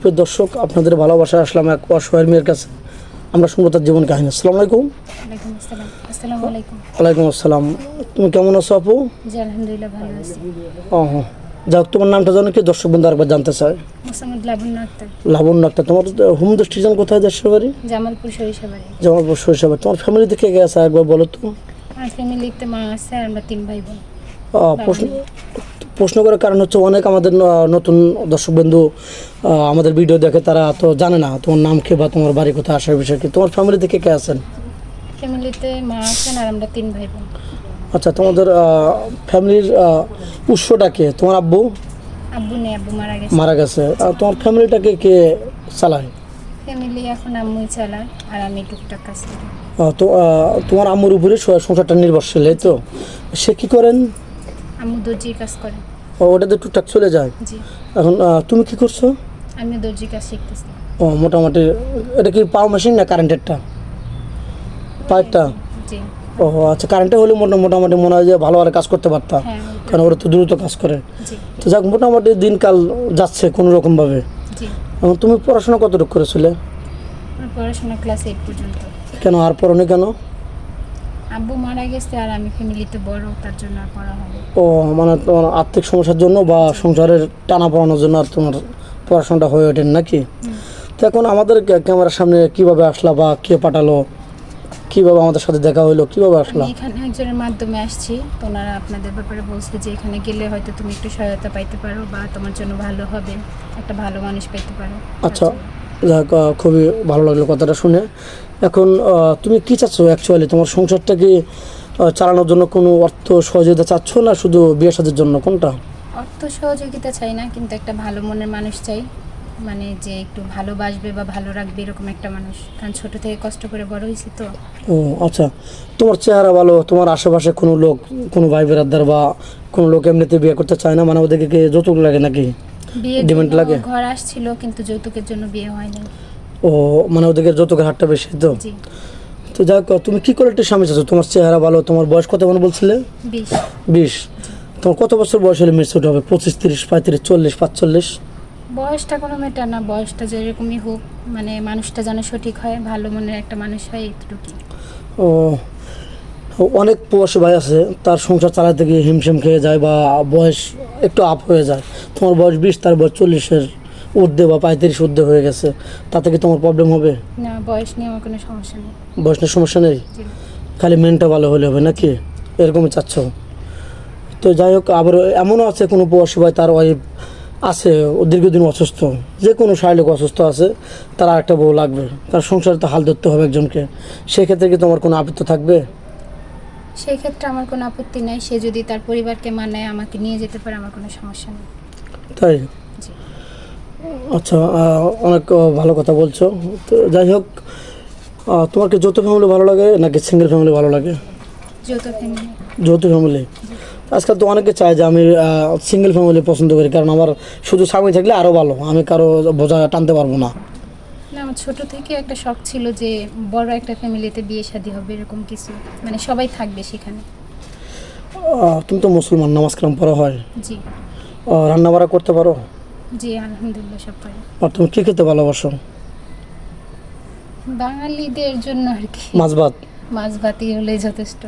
প্রিয় দর্শক আপনাদের ভালোবাসা আসলাম এক অসহায় মেয়ের কাছে। আমরা শুনব তার জীবন কাহিনী। আসসালামু আলাইকুম। ওয়ালাইকুম আসসালাম। তুমি কেমন আছো আপু? ও যাক তোমার নামটা জানো কি? দর্শক বন্ধু আরেকবার জানতে চায়। লাবণ্য আক্তার। তোমার হোম ডিস্ট্রিকশন কোথায় দেশের বাড়ি জামালপুর সরিষাবাড়ি। জামালপুর শৈশবে তোমার ফ্যামিলিতে কে কে আছে? একবার বলো তো। আমার ফ্যামিলিতে মা আছে আর আমরা তিন ভাই বোন। প্রশ্ন প্রশ্ন করার কারণ হচ্ছে অনেক আমাদের নতুন দর্শক বন্ধু আমাদের ভিডিও দেখে তারা তো জানে না তোমার নাম কি বা তোমার বাড়ি কোথায় আসার বিষয় কি। তোমার ফ্যামিলিতে কে কে আছেন? ফ্যামিলিতে মা আছেন আর আমরা তিন ভাই বোন। আচ্ছা তোমাদের ফ্যামিলির উৎসটা কে? তোমার আব্বু? আব্বু নেই আব্বু মারা গেছে। মারা গেছে। আর তোমার ফ্যামিলিটাকে কে চালায়? ফ্যামিলি এখন আম্মুই চালায় আর আমি টুকটাক কাজ করি। তো তোমার আম্মুর উপরে সংসারটা নির্ভরশীল এই তো? সে কি করেন? আম্মু দর্জির কাজ করে। ও, ওটাতে টুকটাক চলে যায়। জি। এখন আহ, তুমি কি করছ? আমি দর্জির কাজ শিখতেছি। ও মোটামুটি এটা কি পাওয়ার মেশিন না কারেন্টেরটা পাইপটা? জি। ও আচ্ছা কারেন্টে হলে মোটা মোটামুটি মনে হয় যে ভালো ভালো কাজ করতে পারতাম হ্যাঁ কারণ ওরা তো দ্রুত কাজ করে। জি। তো যাক মোটামুটি দিনকাল যাচ্ছে কোনো রকমভাবে জি। এখন তুমি পড়াশোনা কতটুকু করেছিলে? আমার পড়াশোনা ক্লাস এইট পর্যন্ত। কেন আর পড়নি কেন? আব্বু মারা গেছে আর আমি ফ্যামিলিতে বড় তার জন্য আর পড়া হবে ও মানে তোমার আর্থিক সমস্যার জন্য বা সংসারের টানা পড়ানোর জন্য আর তোমার পড়াশোনাটা হয়ে ওঠেন নাকি? তো এখন আমাদের ক্যামেরার সামনে কীভাবে আসলা বা কে পাঠালো? কীভাবে আমাদের সাথে দেখা হইল? কীভাবে আসলা? এখানে একজনের মাধ্যমে আসছি। ওনারা আপনাদের ব্যাপারে বলছে যে এখানে গেলে হয়তো তুমি একটু সহায়তা পাইতে পারো বা তোমার জন্য ভালো হবে একটা ভালো মানুষ পাইতে পারো। আচ্ছা। যাক খুবই ভালো লাগল কথাটা শুনে। এখন তুমি কি চাচ্ছ অ্যাকচুয়ালি তোমার সংসারটা কি চালানোর জন্য কোনো অর্থ সহযোগিতা চাচ্ছ না শুধু বিয়ে সাজের জন্য? কোনটা? অর্থ সহযোগিতা চাই না কিন্তু একটা ভালো মনের মানুষ চাই। মানে যে একটু ভালোবাসবে বা ভালো রাখবে এরকম একটা মানুষ। কারণ ছোট থেকে কষ্ট করে বড় হয়েছি তো। ও আচ্ছা। তোমার চেহারা ভালো তোমার আশেপাশে কোনো লোক কোনো ভাই বেরাদার বা কোনো লোক এমনিতে বিয়ে করতে চায় না? মানে ওদেরকে যৌতুক লাগে নাকি? Demand লাগে? ঘর আসছিল কিন্তু যৌতুকের জন্য বিয়ে হয়নি। ও মানে ওদেরকে যৌতুকের হারটা বেশি তো? জি। তো যাক তুমি কি কোয়ালিটির স্বামী চাচ্ছ? তোমার চেহারা ভালো তোমার বয়স কত মানে বলছিলে? বিশ। বিশ। তোমার কত বছর বয়স হলে মেচুট হবে? পঁচিশ তিরিশ পঁয়ত্রিশ চল্লিশ পাঁচচল্লিশ? বয়সটা কোনো ম্যাটার না বয়সটা যেরকমই হোক মানে মানুষটা যেন সঠিক হয় ভালো মনের একটা মানুষ হয় এইটুকুই ও অনেক প্রবাসী ভাই আছে তার সংসার চালাতে গিয়ে হিমশিম খেয়ে যায় বা বয়স একটু আপ হয়ে যায়। তোমার বয়স বিশ তার বয়স চল্লিশের ঊর্ধ্বে বা পঁয়ত্রিশ ঊর্ধ্বে হয়ে গেছে। তাতে কি তোমার প্রবলেম হবে? না বয়স নিয়ে আমার কোনো সমস্যা নেই। বয়স নিয়ে সমস্যা নেই? খালি মেনটা ভালো হলে হবে নাকি? এরকমই চাচ্ছ? তো যাই হোক আবার এমনও আছে কোনো প্রবাসী ভাই তার ওয়াইফ আছে ও দীর্ঘদিন অসুস্থ। যে কোনো শারীরিক অসুস্থ আছে তার আরেকটা বউ লাগবে। তার সংসারে তো হাল ধরতে হবে একজনকে। সেক্ষেত্রে কি তোমার কোনো আবৃত্ত থাকবে? সেই ক্ষেত্রে আমার কোনো আপত্তি নাই। সে যদি তার পরিবারকে মানায় আমাকে নিয়ে যেতে পারে আমার কোনো সমস্যা নেই। তাই? আচ্ছা অনেক ভালো কথা বলছো। তো যাই হোক আহ, তোমার কি যৌথ ফ্যামিলি ভালো লাগে নাকি সিঙ্গেল ফ্যামিলি ভালো লাগে? যৌথ ফ্যামিলি যৌথ ফ্যামিলি আজকাল তো অনেকে চায় যে আমি সিঙ্গেল ফ্যামিলি পছন্দ করি কারণ আমার শুধু স্বামী থাকলে আরও ভালো। আমি কারও বোঝা টানতে পারব না। না আমার ছোট থেকে একটা শখ ছিল যে বড় একটা ফ্যামিলিতে বিয়ে শাদী হবে এরকম কিছু। মানে সবাই থাকবে সেখানে। তুমি তো মুসলমান নামাজ কালাম পড়া হয়। জি। রান্না বাড়া করতে পারো? জি আলহামদুলিল্লাহ সব পারি। আর তুমি কী খেতে ভালোবাসো? বাঙালিদের জন্য আর কি। মাছ ভাত? মাছ ভাতি হলেই যথেষ্ট।